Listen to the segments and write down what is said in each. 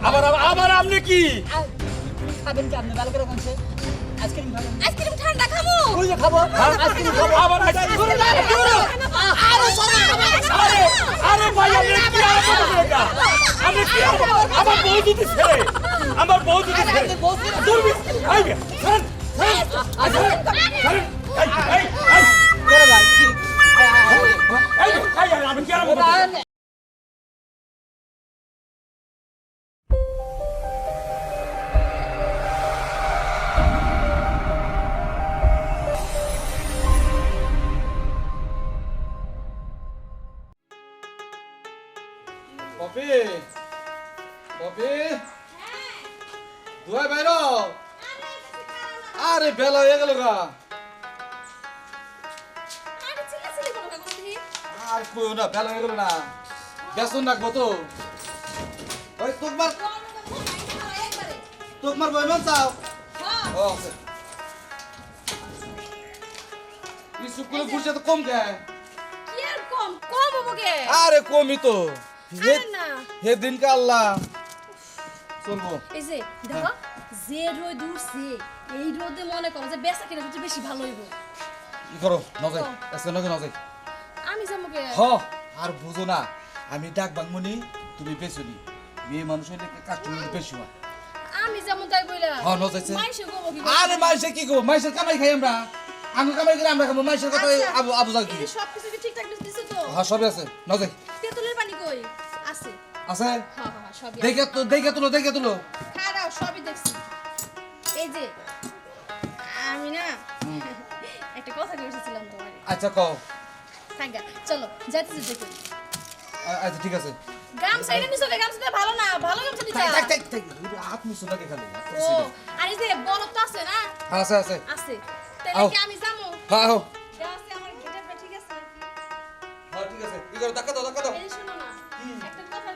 আবার আবার- আপনি কি খাবেন কি আপনি ভালো করে বলছে আইসক্রিম খাবেন আইসক্রিম ঠান্ডা খামু ওই যে খাব আইসক্রিম খাব আবার আইসক্রিম আরে সবাই আরে আরে ভাই আপনি কি আরম্ভ করলেন এটা? আপনি কি আমার বউ আমার বউ দুটি ছেলে দূরবীন এই বে, ছাড়েন, ছাড়েন, ছাড়েন, ছাড়েন, এই, এই, এই, করে ভাই কি এই, এই, এই, আমি কি আরম্ভ করলেন? আর কইও না বেলা হয়ে গেল না। বেসন রাখব তো। ওই তোমার একবারে তোমার বইমান চাও? হ্যাঁ ও আছে। তো কম কে? কি আর কম? কম হব গে আরে কমই তো। না। হে দিনকে আল্লাহ। চলবো। এই যে দেখো যে রোদ উঠছে এই রোদে মনে করো যে বেচা কিনা বেশি ভালো হইব। ই করো? নজাই। আজকে নজাই। আমি যাব হ আর বুঝো না আমি ডাক বাংমনি তুমি বেশুনি মেয়ে মানুষ হইলে কাস্টমার বেশি হয় আমি যেমন তাই বইলা ন যাইছে। আরে মাইসে কি গো মাইসের কামাই খাই আমরা। আমি কামাই করে আমরা খাব। মাইসের কথা আচ্ছা, আবু আবু জাল কি? সব কিছু কি ঠিকঠাক দিছো তো? হ্যাঁ সবই আছে। তেঁতুলের পানি কই? আছে। আছে? হ্যাঁ হ্যাঁ সবই। দেখে তো দেখে তুলো দেখে তুলো। সবই দেখছি। এই যে আমি না একটা কথা বলছিলাম তোমার আচ্ছা কও। থাকা চলো আচ্ছা ঠিক আছে। গামছা এটা নিছো গামছা ভালো না ভালো গামছা দিছা থাক থাক থাক হাত মুছো নাকি খালি। ও আর এই যে বলদ তো আছে না? আছে আছে। আছে। তাহলে কি আমি যাব? হ্যাঁ হো আছে আমার গেটআপটা ঠিক আছে। হ্যাঁ ঠিক আছে। কি করো টাকা দাও টাকা দাও। এই শোনো না একটা কথা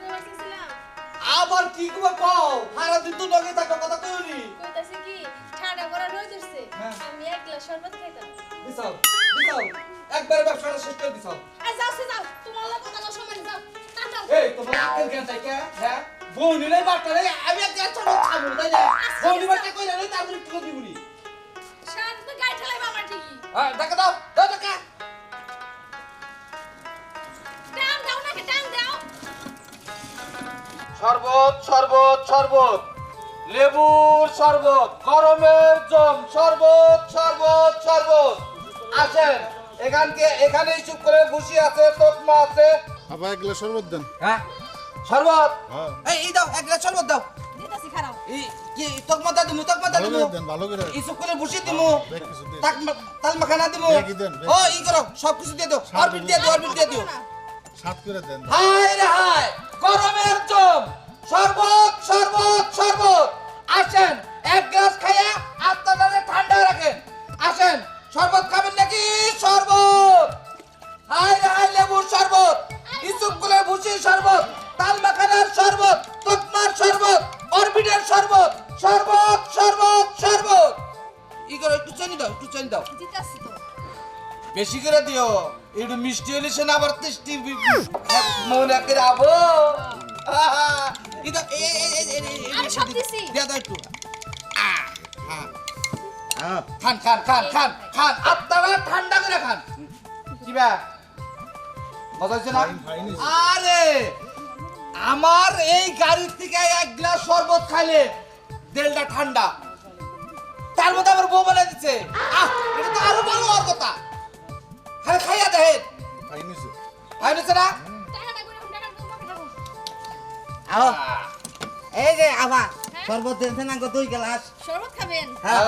আবার কি করব কও? সারা দিন তো নগে থাকো কথা কইনি কইতাছি কি ঠান্ডা করা রোদ উঠছে। হ্যাঁ। আমি এক গ্লাস শরবত খাইতাম। দিছাও দিছাও একবারে ব্যবসাটা শেষ করে এই যাও সে যাও। তোমার লোক কথা সময় যাও। এই তোমার আকেল জ্ঞান কে? হ্যাঁ? বউ নিলে বাটা রে আমি ছোট খাব তাই না? বউ নিবার কে কইরা রে তারপরে কি দিবনি? সারাদিন তো গায়ে ঠেলাইবা আমার ঠিকই। হ্যাঁ দাও দাও টাকা টান দাও নাকি টান দাও। শরবত শরবত শরবত। লেবুর শরবত গরমের জম। শরবত শরবত শরবত। আসেন। এখানকে এখানেই চুপ করে বসে আছে তোকমা আছে। এক গ্লাস শরবত দেন। হ্যাঁ? শরবত? হ্যাঁ। এই এই দাও এক গ্লাস শরবত দাও। দিতাছি খারাপ। এই কি তোকমা দা দিমু তোকমা দা দিমু। ভালো করে। এই চুপ করে বসে দিমু। বেশ কিছু দিন তাক তাল মাখানা দিমু। বেগি দেন, বেগি। ও ই করো সব কিছু দিয়ে দাও। দিয়ে দাও অরবিট দিয়ে দিও। সাত করে দেন। হায় রে হায় গরমের জম। শরবত শরবত শরবত। আসেন এক গ্লাস খাইয়া আপনাদের ঠান্ডা রাখেন। আসেন শরবত খাবেন নাকি? শরবত! রে হায় লেবুর শরবত! ইসুকুলের ভুসির শরবত তাল মাখানার শরবত তকমার শরবত অরবিটের শরবত। শরবত শরবত শরবত! ই করো একটু চেনি দাও একটু চেনি দাও। বেশি করে দিও। একটু মিষ্টি হলে সে আবার টেস্টি মনে করে আবো। আহা, এটা এ- এ- এ- এ- এ- এ- আমি সব দিছি। দিয়ে খান। খান খান খান খান আপনারা ঠান্ডা করে খান। কি হচ্ছে না। আরে আমার এই গাড়ির থেকে এক গ্লাস শরবত খাইলে দেলটা ঠান্ডা। তার মধ্যে আমার বউ বলে দিচ্ছে শরবত দেন না গো দুই গ্লাস শরবত খাবেন হ্যাঁ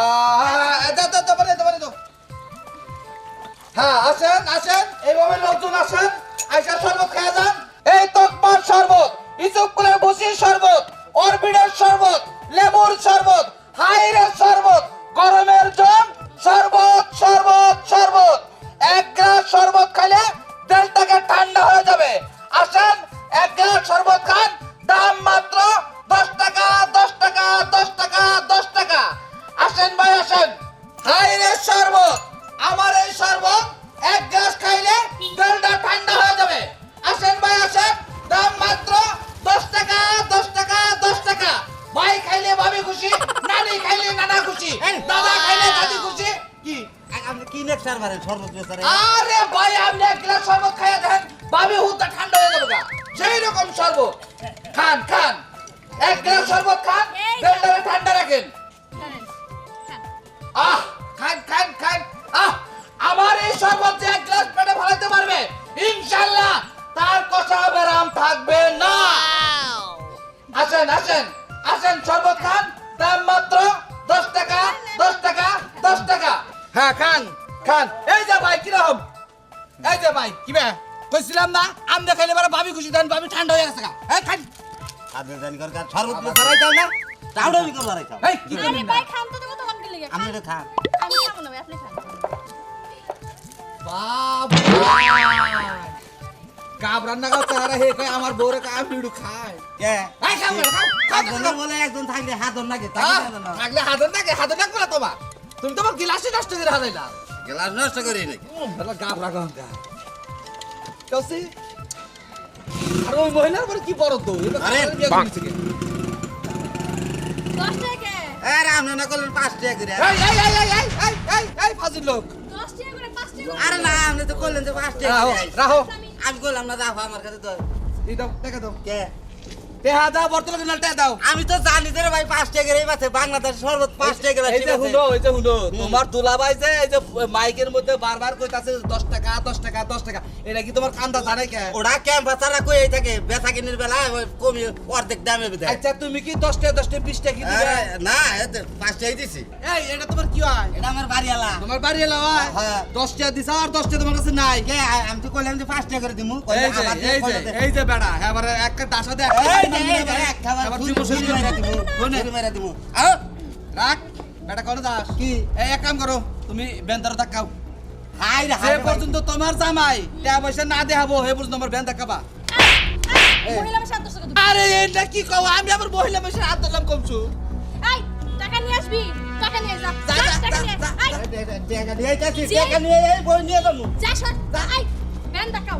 দাও দাও দাও দাও দাও হ্যাঁ আসেন আসেন এইভাবে লোকজন আসেন আইসা শরবত খেয়ে যান এই তকমার শরবত ইসুকুলের বসির শরবত অরবিডের শরবত লেবুর শরবত হাইরের শরবত আমি খুশি? নানি খাইলে নানা খুশি? দাদা খাইলে দাদি খুশি? কি? আপনি কি নেক স্যার মারেন শরবত স্যার আরে ভাই আপনি এক গ্লাস শরবত খাইয়া দেন ভাবি হুত ঠান্ডা হয়ে যাবে সেই রকম শরবত। খান খান। এক গ্লাস শরবত খান বেলটারে ঠান্ডা রাখেন। আহ খান খান খান। আহ আমার এই শরবত যে এক গ্লাস পেটে ভরাতে পারবে ইনশাআল্লাহ তার কথা বেরাম থাকবে না। আসেন আসেন। আসেন শরবত খান দাম মাত্র দশ টাকা দশ টাকা দশ টাকা। হ্যাঁ খান খান। এই যে ভাই কীরকম? এই যে ভাই কি ভাই কইছিলাম না আম দেখাইলে এবার ভাবি খুশি দেন ভাবি ঠান্ডা হয়ে গেছে গা। এই খান। আপনি জানি কর শরবত বেচার আইতাম না। তাওড়া বি করবার আইতাম এই কি আরে ভাই খান তো দেবো তখন গেলে আমি এটা খান। আমি খাব না ভাই আপনি খান। বাবা! কাবরান না তারা হে কয় আমার বউরে কা ভিড়ু খায়। কে? আই খাব খাব বলে। একজন থাকলে হাতন নাকি? থাকলে হাতন নাকি? হাতন নাকি বলে তোমার। তুমি তোমার গিলাসই নষ্ট করে হারাইলা। গিলাস নষ্ট করি নাকি? তাহলে গাবরা গঙ্গা কসি আর ওই মহিলার পরে কি বড় তো আরে আরে আপনি না করলেন পাঁচ টাকা করে। আরে না আপনি তো করলেন যে পাঁচ টাকা রাখো আমি করলাম না দেখো আমার কাছে তো দাও টাকা দাও। কে? টেহা দাও বর্তমানে না টেহা দাও। আমি তো জানি যে ভাই পাঁচ টাকা করে আছে বাংলাদেশ পাঁচ টাকা এই যে হুনো এই যে হুনো তোমার দুলাভাই যে এই যে মাইকের মধ্যে বারবার কইতাছে 10 টাকা 10 টাকা 10 টাকা এটা কি তোমার কান্দা জানে কে? ওরা কই এই থাকে বেচা কিনির বেলা কমি অর্ধেক দামে আচ্ছা তুমি কি 10 টাকা 10 টাকা 20 টাকা কি দিবে? না পাঁচ টাকাই দিছি। এই এটা তোমার কি হয়? এটা আমার বাড়িওয়ালা। তোমার বাড়ি এলো হয় হ্যাঁ। 10 টাকা দিছ আর 10 টাকা তোমার কাছে নাই। কে? আমি তো কইলাম যে পাঁচ টাকা করে দিমু। এই যে এই যে। এই বেড়া এবারে একটা দাসা দে রাখ বেটা করো দাস। কি? এক কি কও? আমি আবার মহিলা কমছু। টাকা নিয়ে আসবি টাকা নিয়ে যা টাকা নিয়ে আই টাকা নিয়ে টাকা নিয়ে বই নিয়ে যাব। যা সর আই বেন ধাক্কাও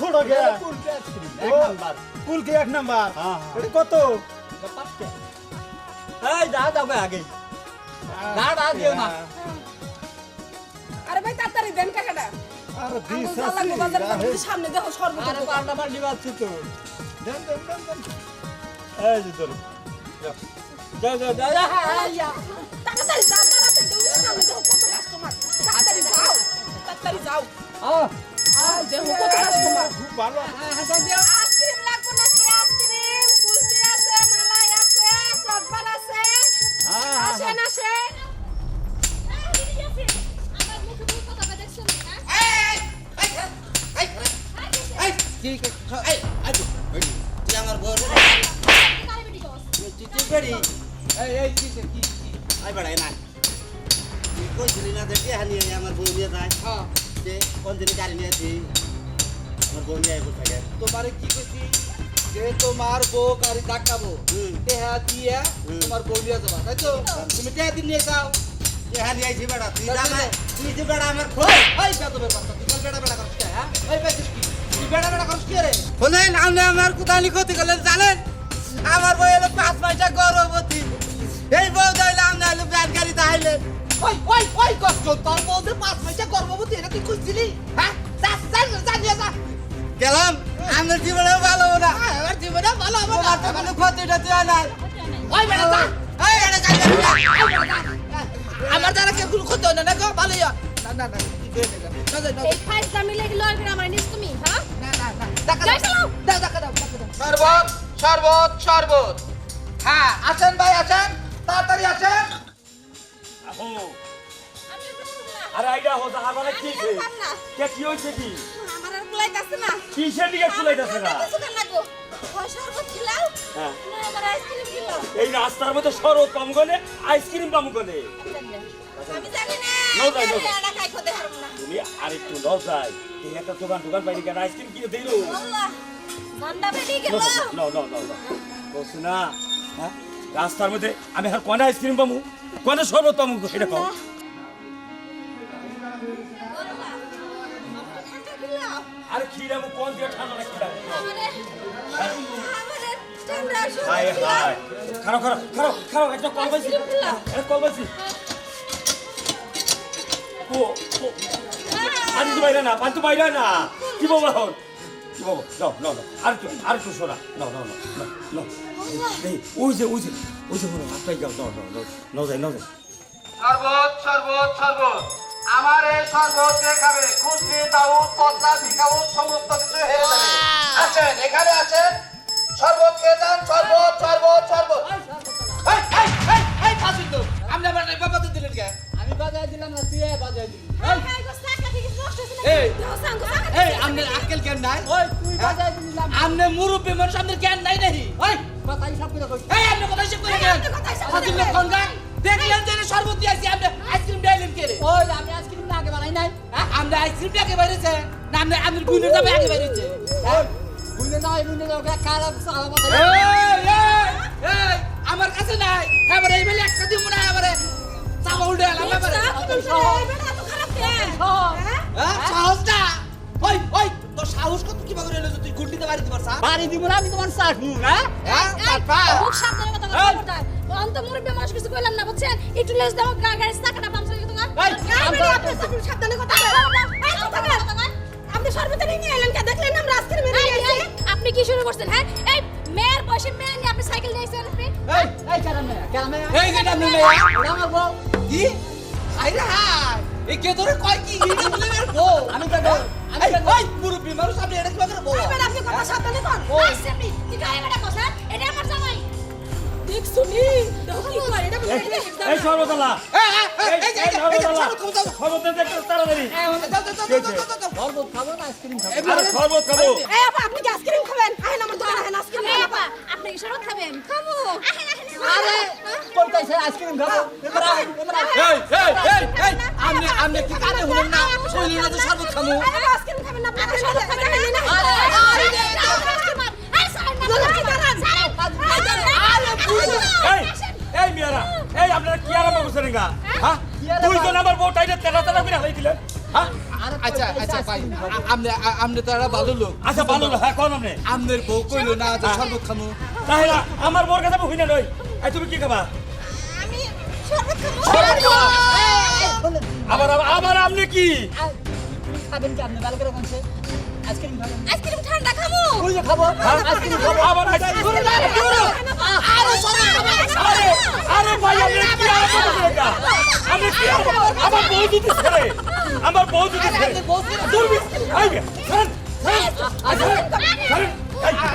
ছোট গে। কুলকে এক নাম্বার। কুলকি এক নাম্বার। এটা কত? এই যা যাও গে আগে। না না দিও না। আরে ভাই তাড়াতাড়ি দেন টাকাটা আর দিস বাজার সামনে দেখো সর্বত আরে পাল্টা পাল্টি বাজছি তো। দেন দেন দেন দেন। এই যে ধরো। যাও। যাও যাও যাও আইয়া তাড়াতাড়ি যাও তাড়াতাড়ি যাও। সামনে দেখো কত কাস্টমার। তাড়াতাড়ি যাও তাড়াতাড়ি যাও। আও Jangan. তোমারে কি কইছি যে তোমার বউ গাড়ি হুম। টেহা দিয়ে। তোমার বউ নিয়ে যাবা তাই তো তুমি টেহা দিন নিয়ে যাও টিহা নিয়ে আইছি বেড়া। তুই দিলে? তুই যে বেড়া আমার খোঁজ। ওই বেদবের কথা তুই বেড়া বেড়া করছিস হ্যাঁ ওই বেদিস কি তুই বেড়া বেড়া করছিস কি রে শোনেন, আপনি আমার কোথায় ক্ষতি করলেন জানেন আমার বউ এলো পাঁচ মাসটা গর্ভবতী এই বউ দইলে আপনি হলো ব্যাট গাড়িতে আইলেন ওই ওই ওই কষ্ট তোর বউ পাঁচ মাসে গেলাম। আমার জীবনে ভালো না। আমার জীবনে ভালো হবে না। মানে ক্ষতিটা তুই না ওই বেটা যা। এই এটা কাজ আমার দ্বারা কেউ ক্ষতি হয় না গো ভালো না না না হ্যাঁ, আছেন ভাই কি? কিসের দিকে না লাগবো হয় হ্যাঁ। না এই রাস্তার মধ্যে সরব পামু গনে আইসক্রিম পামু না। তুমি আরেকটু ন যাই এই একটা দোকান দোকান পাইনি কেন? আইসক্রিম কিনে দিল। গেল। ন হ্যাঁ? রাস্তার মধ্যে আমি আর কোনে আইসক্রিম পামু? কোনে শরবত পামু? এটা কও। আরে খিরামু কোন দিয়ে ঠান্ডা না খিরামু আমারে আমারে ঠান্ডা হাই হাই খারো খারো খারো খারো একটা কল পাইছি। একটা কল পাইছি। ও ও। পানি তো বাইরে না তো বাইরে না। কি বাবা হন কি বাবা নাও নাও নাও। আর একটু আর একটু শোনা। নাও নাও নাও নাও নাও। এই ওই যে ওই যে ওই যে হলো আপনাই যাও নাও নাও নাও নাও যাই নাও যাই। শরবত শরবত শরবত। আমার এই শরবত যে খাবে? খুশি দাউদ ভিকাউদ সমস্ত কিছু হয়ে যাবে। আছেন এখানে আছেন শরবত খেয়ে যান শরবত শরবত শরবত। এই এই এই এই ফাজিল আপনি দিলেন কে? আমি বাজায় দিলাম না তুই বাজায় দিলি। এই এই। এই আক্কেল জ্ঞান নাই? ওই তুই বাজায় দিলাম আমনে মুরব্বী মানুষ আমনের জ্ঞান নাই নাহি ওই করে এই আপনি কথা হিসেব করে আপনি ফাজিল কোন গান দেখলেন যে শরবত দিয়েছি আপনি আইসক্রিম ডাইলেন কে রে? ওই আমি আমরা আইসক্রিম আগে বাইরেছে না আপনি আপনার বুনের যাবে আগে বাইরেছে ওই না ওই বুঝলে ওকে খারাপ সালাম এই এই এই আমার কাছে নাই। এবার এই বেলে একটা দিব না এবারে চাপা উল্টে এলাম এবারে। হ্যাঁ? সাহসটা ওই ওই তোর সাহস কত কি বাগরে এলো তুই গুন্ডিতে বাড়ি দিবার সা বাড়ি দিব না আমি তোমার চাট হ্যাঁ? হ্যাঁ। চাপা এই, আপনি কি? শুরু করছেন হ্যাঁ? এই মেয়ের বয়সে মেয়ে নিয়ে আপনি সাইকেল নিয়ে এসেছেন আপনি? এই এই কেরামে কেরামে এই যে আপনি মেয়ে। ওরা আমার বউ। কি? আইরে হাই এই কে ধরে কয় কি? এটা বলে মের বউ। আমি তো আমি এই তো ওই এটা কি বউ? আপনি কথা সাবধানে কর আসছে আপনি তুই গায়ে বেটা কথা এটা আমার জামাই। দেখ দেখো কি করে এটা বলে এই শরবতলা খাব খাব খাব খাব আপনি কি খাবেন আহেন আমার দোকানে আপনি কি শরবত খাব খাব কানে হলেন না কইলেন না শরবত আইসক্রিম খাবেন না আরে আরে আরে সাইড না জলদি দাঁড়ান এই এই মিয়ারা এই আপনারা কি আরাম করছেন গা হ্যাঁ দুইজন আমার বউ টাইটে তেলা তেলা করে হ্যাঁ আচ্ছা আচ্ছা ভাই ভালো লোক আচ্ছা ভালো হ্যাঁ কোন আপনি? আমনের বউ কইলো না যে শরবত খামু। তাহলে আমার বউর কাছে হই না নই এই তুমি কি খাবা? আমি শরবত খাব। আবার আবার- আবার আপনি কি? খাবেন কি আপনি? ভালো করে বলছে আইসক্রিম ঠান্ডা খাব খাব আইসক্রিম খাব আবার আরে আরে আরে ভাই আপনি কি করছেন এটা আপনি কি আরাম- আমার বউ যদি ছেড়ে আমার বউ যদি ছেড়ে এই বে, ছাড়েন, ছাড়েন, এই, ছাড়েন, ছাড়েন, এই,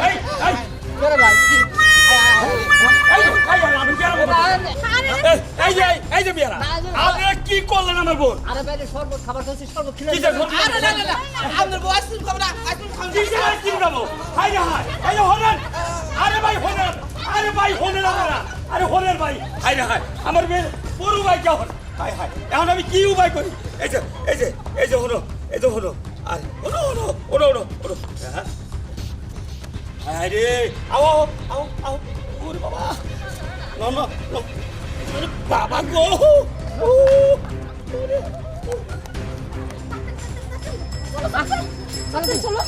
এই, এই, করে ভাই এই, এই, এই, আমি কি আরাম করছেন? এই, এই যে এই যে মিয়ারা আপনারা কি করলেন আমার বোন? আরে বাইরে শরবত খাবার খাচ্ছি শরবত খেলে কি আরে না না না আমনের বউ আইসক্রিম খাব না আইসক্রিম খাব কি যে আইসক্রিম খাব? হাই রে হাই এই যে হলেন আরে ভাই হলেন আরে ভাই হলেন আপনারা। আরে হলেন ভাই হাই রে হাই। আমার মেয়ে বড় ভাই কে হল হাই হাই। এখন আমি কি উপায় করি? এই যে এই যে এই যে হলো এই যে হলো আর হলো হলো হলো হলো হলো। হ্যাঁ। হাই রে আও আও আও ওরে বাবা। না না না। বাবা গো। চলো চলো চলো